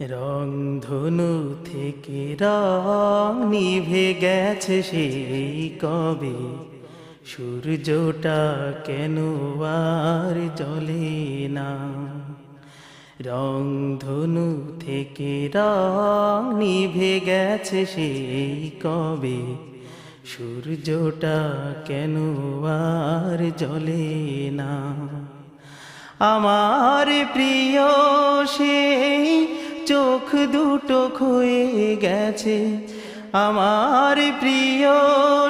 রং ধনু থেকে রং নিভে গেছে সেই কবে। সূর্যটা কেন আর জ্বলে না? রং ধনু থেকে রং নিভে গেছে সেই কবে। সূর্যটা কেন আর জ্বলে না? আমার প্রিয় সেই চোখ দুটো খুয়ে গেছে। আমার প্রিয়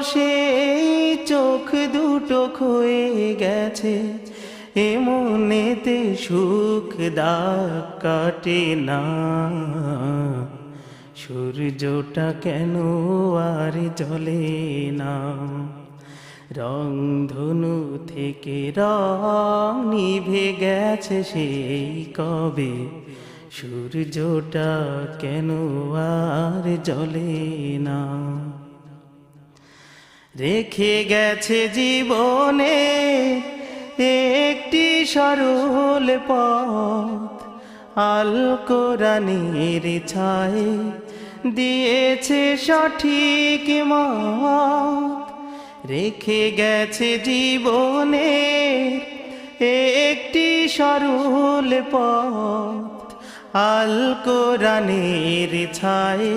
সেই চোখ দুটো খুয়ে গেছে। এ মনেতে সুখ দাগ কাটে না। সূর্যটা কেন আর জ্বলে না? রং ধনু থেকে রং নিভে গেছে সেই কবে? সূর্যটা কেন আর জ্বলে না? রেখে গেছে জীবনে একটি সরল পথ। আল কোরআনের ছায় দিয়েছে সঠিক মত। রেখে গেছে জীবনে একটি সরল পথ। আল কোরআনের ছায়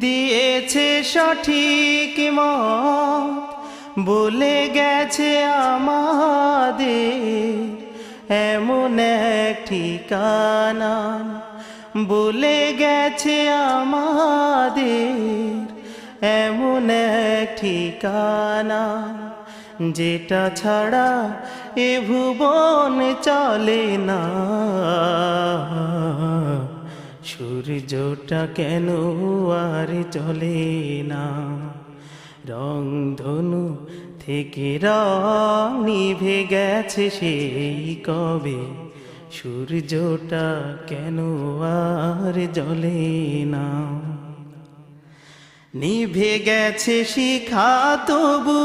দিয়েছে সঠিক মত, বলে গেছে আমাদের এমন এক ঠিকানা, বলে গেছে আমাদের এমন এক ঠিকানা, যেটা ছাড়া এ ভুবন চলে না। সূর্যটা কেন আর চলে না? রং ধনু থেকে রং নিভে গেছে সেই কবে? সূর্যটা কেন আর জ্বলে না? নিভে গেছে শিখা তবু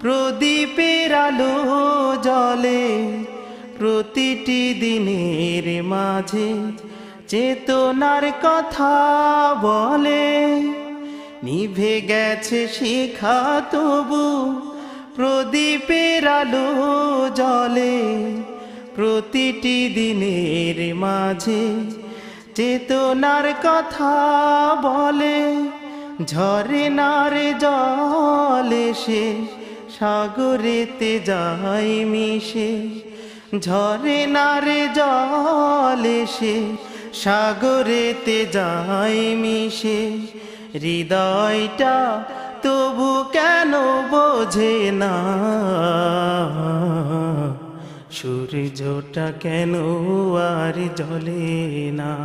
প্রদীপের আলো জলে প্রতিটি দিনের মাঝে চেতনার কথা বলে, নিভে গেছে শিখা তবু, প্রদীপের আলো জলে প্রতিটি দিনের মাঝে চেতনার কথা বলে, ঝরে নারে জল এসে, সাগরেতে যায় মিশে। ঝরে নারে জল এসে সাগরেতে যাই মিশে। হৃদয়টা তবু কেন বোঝে না? সূর্যটা কেন আর জ্বলে না?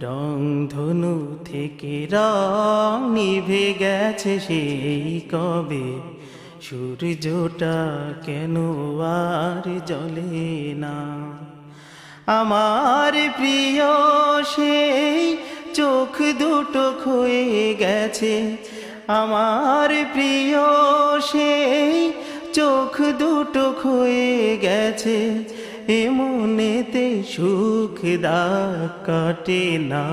রং ধনু থেকে রং নিভে গেছে সেই কবে? সূর্যটা কেন আর জ্বলে না? আমার প্রিয়, সেই চোখ দুটো খুয়ে গেছে। আমার প্রিয়, সেই চোখ দুটো খুয়ে গেছে। এ মনেতে সুখ দাগ কাটে না।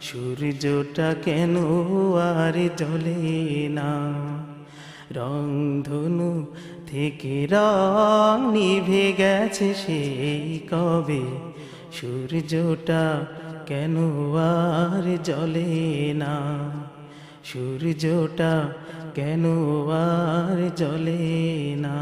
সূর্যটা কেন আর জ্বলে না? রং ধনু থেকে রং নিভে গেছে সেই কবে। সূর্যটা কেন আর জলে না? সূর্যটা কেন আর জলে না?